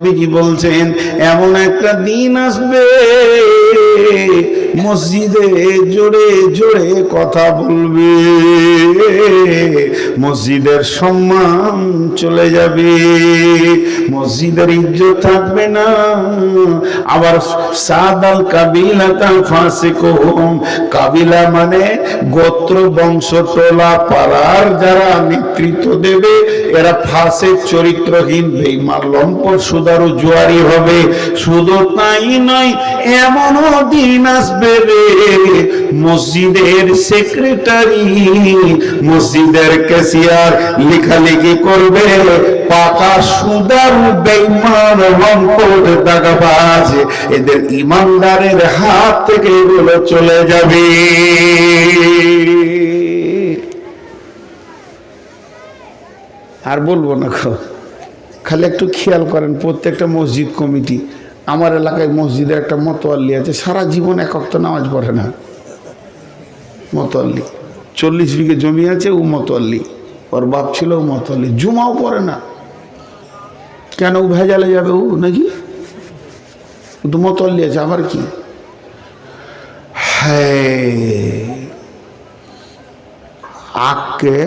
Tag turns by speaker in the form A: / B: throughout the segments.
A: নবীজি বলছেন এমন একটা দিন আসবে মসজিদে জোরে জোরে কথা বলবে। মসজিদের সম্মান চলে যাবে। মসজিদের ইজ্জত থাকবে না। আবার সাদাল কাবিলা তাল ফাঁসে কহম কাবিলা মানে গোত্র, বংশ, টোলা, পাড়ার যারা নেতৃত্ব দেবে, এরা ফাঁসে চরিত্রহীন বেইমার লম্পট, সুদারু, জুয়ারি হবে। শুধু তাই নয়, এমনও দিন আসবে রে মসজিদের সেক্রেটারি মসজিদের ক্যাশিয়ার লেখালেখি করবে। পাকা সুদারু বেইমান লম্পট দাগাবাজ। এদের ইমানদারের হাত থেকে এগুলো চলে যাবে। আর বলব না খালি একটু খেয়াল করেন, প্রত্যেকটা মসজিদ কমিটি আমার এলাকায় মসজিদে একটা মতোয়াল্লি আছে, সারা জীবন এক অক্ত নামাজ পড়ে না। মতোয়াল্লি। চল্লিশ বিঘে জমি আছে, ও মতোয়াল্লি। ওর বাপ ছিল ও মতোয়াল্লি। জুমাও পড়ে না। কেন ও ভেজালে যাবে ও নাকি? ও তো মতোয়াল্লি আছে, আবার কি? হ্যাঁ। আখকে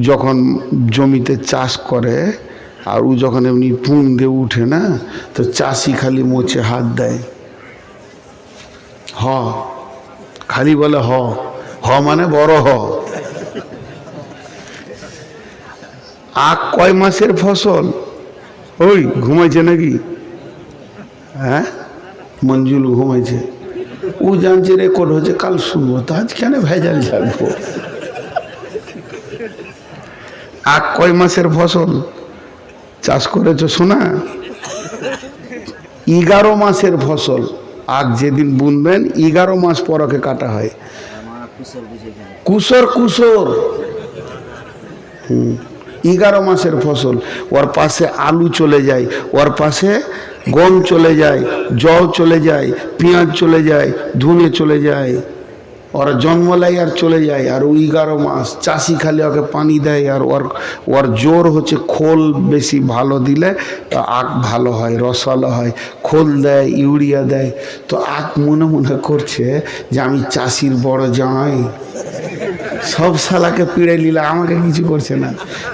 A: যখন জমিতে চাষ করে আর ও যখন এমনি পুং দিয়ে উঠে না, তো চাষি খালি মোচে হাত দেয়। হ, খালি বলে হ হ মানে বড় হ। আখ কয় মাসের ফসল? ওই ঘুমাইছে নাকি? হ্যাঁ? মঞ্জুল ঘুমাইছে। ও জানছে রেকর্ড হচ্ছে কাল শুনব। তো আজ কেন ভেজাল ছাড়বো? আখ কয় মাসের ফসল? চাষ করেছ শোনা এগারো মাসের ফসল। আখ যেদিন বুনবেন, এগারো মাস পরকে কাটা হয়। কুসর কুসর। এগারো মাসের ফসল। ওর পাশে আলু চলে যায়, ওর পাশে গম চলে যায়, জল চলে যায়, পেঁয়াজ চলে যায়, ধুনে চলে যায়। ওরা জন্মলাই আর চলে যায় আর ওই এগারো মাস চাষি খালি ওকে পানি দেয় আর ওর ওর জোর হচ্ছে খোল বেশি ভালো দিলে তো আখ ভালো হয় রসালো হয় খোল দেয় ইউরিয়া দেয় তো আখ মনে মনে করছে যে আমি চাষির বড় জামাই সব শালাকে পিড়ে নিলে আমাকে কিছু করছে না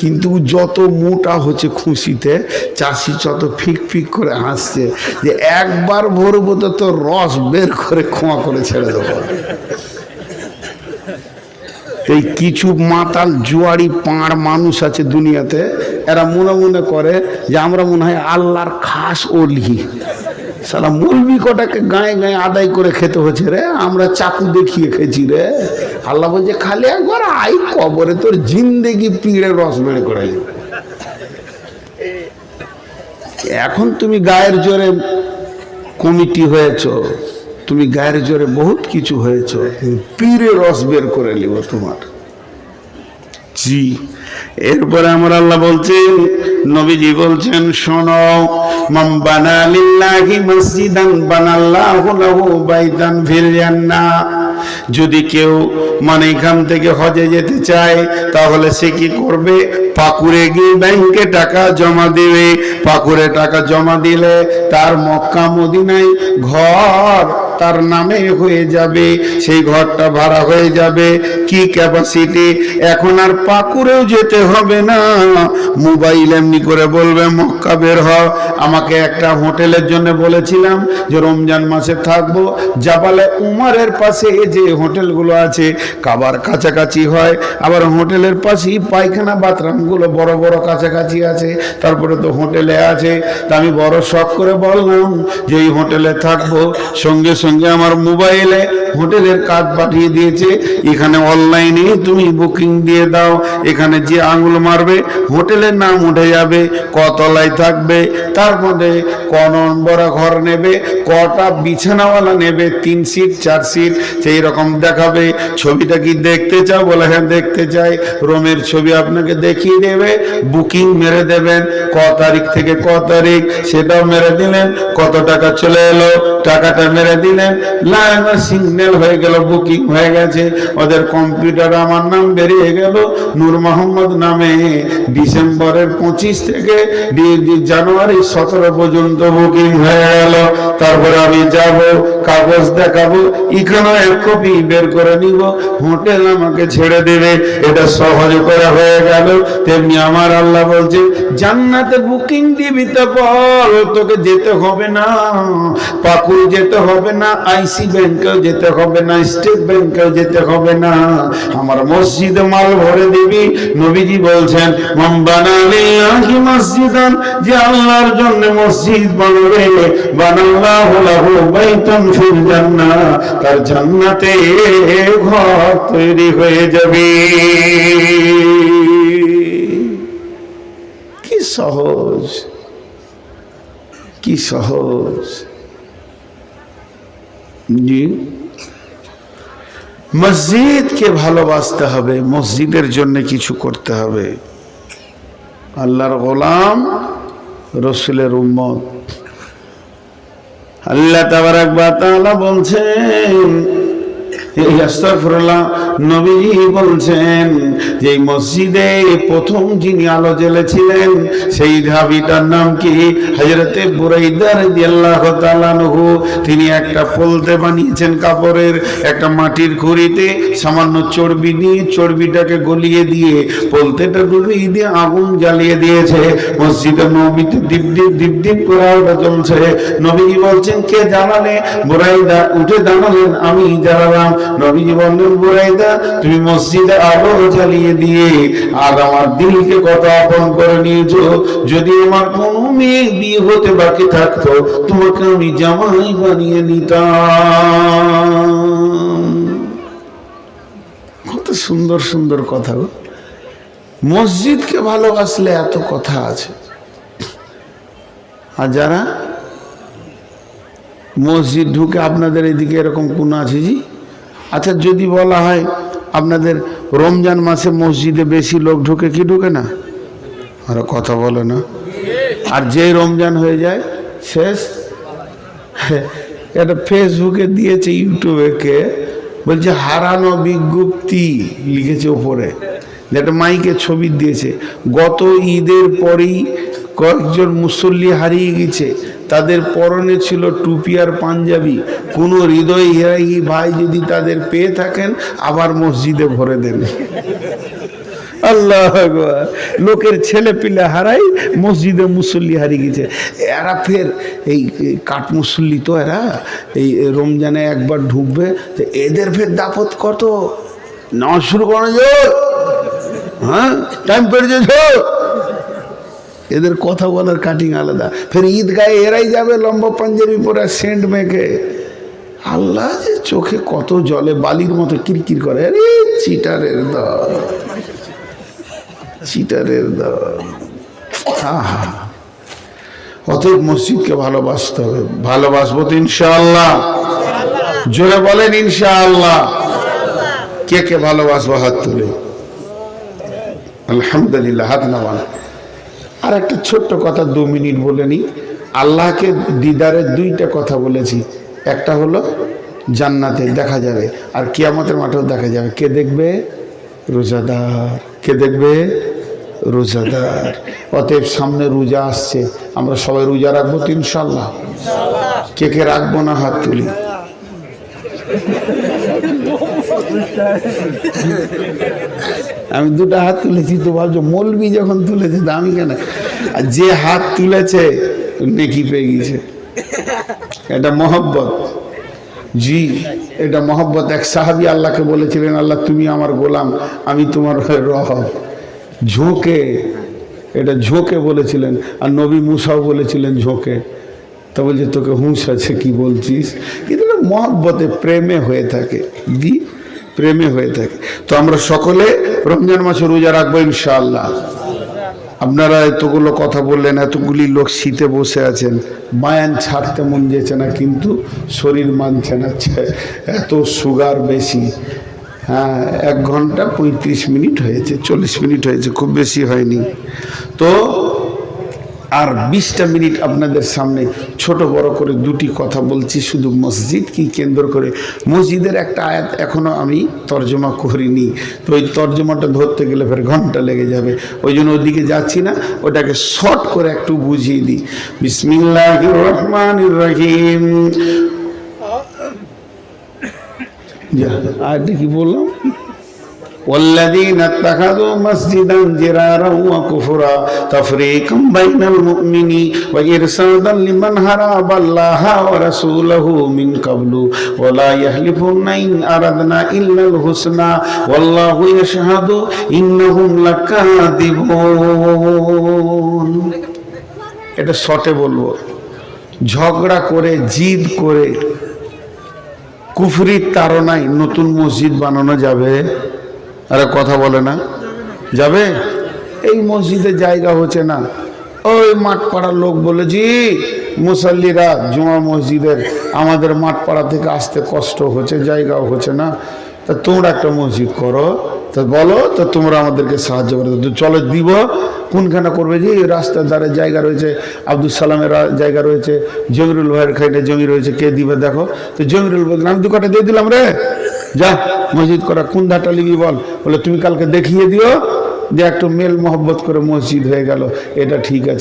A: কিন্তু যত মোটা হচ্ছে খুশিতে চাষি যত ফিক ফিক করে হাসছে যে একবার ভরবো তো তোর রস বের করে খোঁয়া করে ছেড়ে দেবো এই কিছু মাতাল জুয়ারি পাঁড় মানুষ আছে দুনিয়াতে, এরা মনে মনে করে যে আমরা মনে হয় আল্লাহর খাস ওলি সালা মুলবি কটাকে গায়ে গায়ে আদায় করে খেতে হচ্ছে রে, আমরা চাকু দেখিয়ে খেয়েছি রে। আল্লাহ বলছে, খালি একবার আই কবরে, তোর জিন্দেগি পিড়ে রস বেড়ে করে। এখন তুমি গায়ের জোরে কমিটি হয়েছ। তুমি গায়ের জোরে বহুত কিছু হয়েছ পীরে রস বের করে নিব তোমার। জি, এরপরে আমার আল্লাহ বলছেন, নবীজি বলছেন, শোনো যদি কেউ মানে এখান থেকে হজে যেতে চায়, তাহলে সে কি করবে? পাকুরে গিয়ে ব্যাংকে টাকা জমা দেবে। পাকুরে টাকা জমা দিলে তার মক্কা, মদিনায় ঘর তার নামে হয়ে যাবে, সেই ঘরটা ভাড়া হয়ে যাবে। কি ক্যাপাসিটি এখন আর পাকুড়েও যেতে হবে না। মোবাইল এমনি করে বলবে, মক্কা বের হ আমাকে একটা হোটেলের জন্য বলেছিলাম যে, রমজান মাসে থাকব। জাবালে উমারের পাশে যে হোটেলগুলো আছে, কাবার কাছাকাছি হয়। আবার হোটেলের পাশেই পায়খানা, বাথরুমগুলো বড় বড় কাছাকাছি আছে। তারপরে তো হোটেলে আছে। তা আমি বড় শখ করে বললাম যে, এই হোটেলে থাকব। সঙ্গে সঙ্গে আমার মোবাইলে হোটেলের কার্ড পাঠিয়ে দিয়েছে। এখানে অনলাইনে তুমি বুকিং দিয়ে দাও। এখানে যে আঙুল মারবে, হোটেলের নাম উঠে যাবে কতলায় থাকবে, তার মধ্যে ক ঘর নেবে, কটা বিছানাওয়ালা নেবে, তিন সিট, চার সিট, সেই রকম দেখাবে। ছবিটা কি দেখতে চাও? বলে হ্যাঁ দেখতে চাই। রোমের ছবি আপনাকে দেখিয়ে দেবে, বুকিং মেরে দেবেন, ক তারিখ থেকে ক তারিখ, সেটাও মেরে দিলেন, কত টাকা চলে এলো, টাকাটা মেরে দিলেন। দিলেন লাইনার সিগন্যাল হয়ে গেল বুকিং হয়ে গেছে। ওদের কম্পিউটার আমার নাম বেরিয়ে গেল, নূর মোহাম্মদ নামে। ডিসেম্বরের পঁচিশ থেকে জানুয়ারি সতেরো পর্যন্ত বুকিং হয়ে গেল। তারপরে আমি যাব, কাগজ দেখাবো এক কপি বের করে নিব। হোটেল আমাকে ছেড়ে দেবে। এটা সহজ করে হয়ে গেল। তেমনি আমার আল্লাহ বলছে, জান্নাতে বুকিং দিবি তো বল, তোকে যেতে হবে না। পাকুল যেতে হবে না। আইসি ব্যাংকেও যেতে হবে না, স্টেট ব্যাংকেও যেতে হবে না। আমার মসজিদে মাল ভরে দিবি, নবীজি বলছেন, মান বানালিল্লাহি মসজিদান যে আল্লাহর জন্য মসজিদ বানাবে, বানাল্লাহু লাহু বাইতান ফিল জান্নাহ, তার জান্নাতে ঘর তৈরি হয়ে যাবে। কি সহজ কি সহজ। জি। মসজিদকে ভালোবাসতে হবে, মসজিদের জন্য কিছু করতে হবে। আল্লাহর গোলাম, রসুলের উম্মত। আল্লাহ তাবার একবার তাআলা বলছেন এই আস্তাগফিরুল্লাহ, নবীজি বলছেন যে মসজিদে প্রথম যিনি আলো জ্বেলেছিলেন, সেই ধাবিটার নাম কি? হযরতে বুরাইদা রাদিয়াল্লাহু তাআলা আনহু। তিনি একটা পলতে বানিয়েছেন কাপড়ের, একটা মাটির খুঁড়িতে সামান্য চর্বি দিয়ে চর্বিটাকে গলিয়ে দিয়ে পলতেটা ডুবিয়ে দিয়ে আগুন জ্বালিয়ে দিয়েছে। মসজিদে নবীতে দীপ দীপ দীপ দীপ করে ওটা চলছে নবীজি বলছেন, কে জানালে বুরাইদা উঠে দাঁড়ালেন, আমি জ্বালালাম। নবীজি বললেন বুরাইদা, তুমি মসজিদে আলো জ্বালিয়ে দিয়ে আর আমার দিলকে কত আপন করে নিয়েছো। যদি আমার কোনো মেয়ে বিয়ে হতে বাকি থাকতো, তোমাকে আমি জামাই বানিয়ে নিতাম। কত সুন্দর সুন্দর কথা গো। মসজিদকে ভালোবাসলে এত কথা আছে। আর যারা মসজিদ ঢুকে আপনাদের এদিকে এরকম কোন আছে জি? আচ্ছা যদি বলা হয় আপনাদের রমজান মাসে মসজিদে বেশি লোক ঢুকে, কি ঢুকে না? আর কথা বলে না। আর যেই রমজান হয়ে যায়, শেষ। এটা ফেসবুকে দিয়েছে, ইউটিউবে কে? বলছে, হারানো বিজ্ঞপ্তি লিখেছে ওপরে। যেটা মাইকে ছবি দিয়েছে। গত ঈদের পরেই কয়েকজন মুসল্লি হারিয়ে গেছে। তাদের পরনে ছিল টুপি আর পাঞ্জাবি। কোনো হৃদয় হিরাই ভাই যদি তাদের পেয়ে থাকেন, আবার মসজিদে ভরে দেন। আল্লাহ লোকের ছেলে পিলে হারাই মসজিদে মুসল্লি হারিয়ে গেছে। এরা ফের এই কাঠ মুসল্লি তো এরা। এই রমজানে একবার ঢুকবে তো এদের ফের দাপত কত? নামাজ শুরু করো হ্যাঁ? টাইম পেরিয়ে এদের কথা বলার কাটিং আলাদা। ফের ঈদ গায়ে এরাই যাবে লম্বা পাঞ্জাবি পরে সেন্ট মেখে আল্লাহ যে চোখে কত জলে বালির মতো কিরকির করে। আরে চিটারের দল। চিটারের দল। অতএব মসজিদকে ভালোবাসতে হবে। ভালোবাসবো তো ইনশাআল্লাহ। জোরে বলেন ইনশাআল্লাহ। কে কে ভালোবাসবো হাত তুলে? আলহামদুলিল্লাহ, হাত নামান। আর একটা ছোট্ট কথা দু মিনিট বলে নিই। আল্লাহকে দিদারের দুইটা কথা বলেছি। একটা হলো, জান্নাতে দেখা যাবে, আর কিয়ামতের মাঠেও দেখা যাবে। কে দেখবে? রোজাদার। কে দেখবে? রোজাদার। অতএব সামনে রোজা আসছে। আমরা সবাই রোজা রাখব তো ইনশাল্লাহ কে কে রাখব না হাত তুলি? আমি দুটো হাত তুলেছি, তো ভাবছ মলবি যখন তুলেছে আমি কেন? আর যে হাত তুলেছে নেকি পেয়ে গেছে। এটা মহব্বত। জি, এটা মহব্বত। এক সাহাবি আল্লাহকে বলেছিলেন, আল্লাহ, তুমি আমার গোলাম, আমি তোমার রহ ঝোঁকে, এটা ঝোঁকে বলেছিলেন। আর নবী মুসাও বলেছিলেন ঝোঁকে। তা বলছে, তোকে হুঁশ আছে, কি বলছিস? কিন্তু মহব্বতে, প্রেমে হয়ে থাকে। দি প্রেমে হয়ে থাকে। তো আমরা সকলে রমজান মাসে রোজা রাখব ইনশাআল্লাহ। আপনারা এতগুলো কথা বললেন, এতগুলি লোক শীতে বসে আছেন মায়ান ছাড়তে মন যেছে না, কিন্তু শরীর মানছে না এত সুগার বেশি। হ্যাঁ এক ঘণ্টা পঁয়ত্রিশ মিনিট হয়েছে, চল্লিশ মিনিট হয়েছে, খুব বেশি হয়নি। তো আর বিশটা মিনিট আপনাদের সামনে ছোট বড় করে দুটি কথা বলছি, শুধু মসজিদ কি কেন্দ্র করে। মসজিদের একটা আয়াত এখনও আমি তর্জমা করিনি। তো ওই তর্জমাটা ধরতে গেলে ফের ঘণ্টা লেগে যাবে। ওই জন্য ওদিকে যাচ্ছি না, ওটাকে শর্ট করে একটু বুঝিয়ে দিই। বিসমিল্লাহ রহমান রহিম যা কি বললাম? والذين اتخذوا مسجدا جرارا وكفرا تفريقا بين المؤمنين وإرسادا لمن هرب الله ورسوله من قبل ولا يحلفون إن أردنا إلا الحسنى والله يشهد إنهم لكاذبون এটা শর্টে বলবো ঝগড়া করে জিদ করে কুফরির তাড়নায় নতুন মসজিদ বানানো যাবে আরে কথা বলে না। যাবে? এই মসজিদে জায়গা হচ্ছে না। ওই মাঠ পাড়ার লোক বলে, জি, মুসল্লিরা জুমা মসজিদের, আমাদের মাঠ পাড়া থেকে আসতে কষ্ট হচ্ছে, জায়গাও হচ্ছে না। তা তোমরা একটা মসজিদ করো। তা বলো, তো তোমরা আমাদেরকে সাহায্য করে। তো চলো দিব। কোনখানে করবে যে এই রাস্তার ধারে জায়গা রয়েছে, আব্দুল সালামের জায়গা রয়েছে, জমিরুল ভাইয়ের খাইটে জমি রয়েছে। কে দিবে দেখো? তো জমিরুল বললেন, আমি দু কাটা দিয়ে দিলাম রে। যা, মসজিদ করা কোন ধাটা লিবি বল। বলে, তুমি কালকে দেখিয়ে দিও যে একটু মেল মহব্বত করে মসজিদ হয়ে গেল। এটা ঠিক আছে।